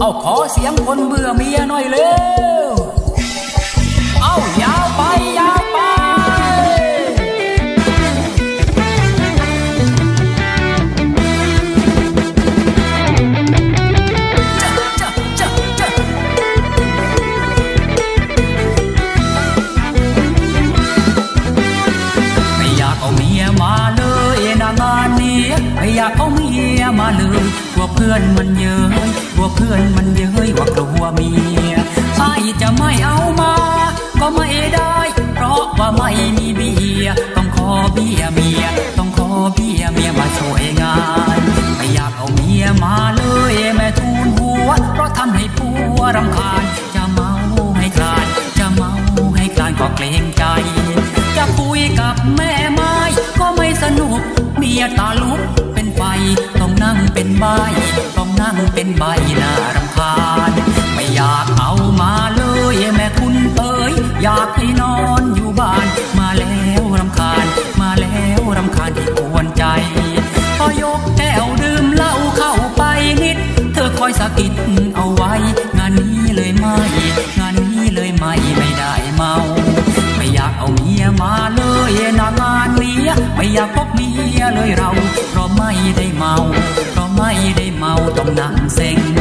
เอาขอเสียงคนเบื่อเมียหน่อยเลย เมียมาเลยกลัวเพื่อนมันเย้ยกลัวเพื่อนมันเย้ยว่ากลัวเมียไอจะไม่เอามา ก็ไม่ได้ เพราะว่าไม่มีเบียต้องขอเบียเมีย ต้องขอเบียเมียมาช่วยงาน ไม่อยากเอาเมียมาเลยแม่ทูลหัว เพราะทำให้ผัวรำคาญ จะเมาให้คลาน จะเมาให้คลานก็เกรงใจ จะคุยกับแม่ไม้ก็ไม่สนุกเมียตาลุก ต้องนั่งเป็นใบต้องนั่งเป็นใบน่ารำคาญ ไม่อยากเอามาเลยแม่คุณเอ๋ยอยากให้นอนอยู่บ้าน มาแล้วรำคาญ มาแล้วรำคาญที่กวนใจ พอยกแก้วดื่มเหล้าเข้าไปนิด เธอคอยสะกิดเอาไว้ งานนี้เลยไม่ งานนี้เลยไม่ไม่ได้เมา ไม่อยากเอาเมียมาเลยนะงา ย ไม่อยากพบเมียเลยเรา เพราะไม่ได้เมา เพราะไม่ได้เมาต้องนั่งเซ็ง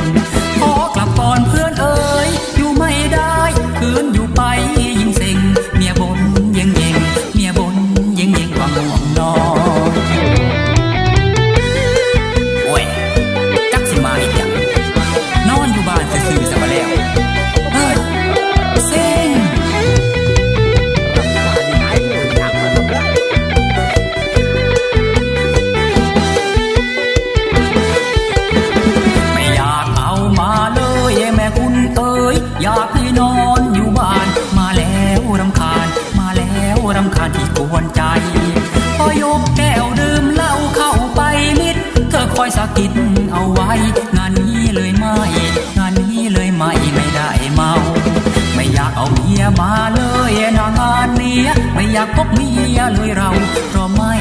รำคาญที่กวนใจ พอยกแก้วดื่มเหล้าเข้าไปมิด เธอคอยสะกิดเอาไว้ งานนี้เลยไม่ งานนี้เลยไม่ไม่ได้เมา ไม่อยากเอาเมียมาเลยนางานเนี้ยไม่อยากพบเมียเลยเราเพราะไม่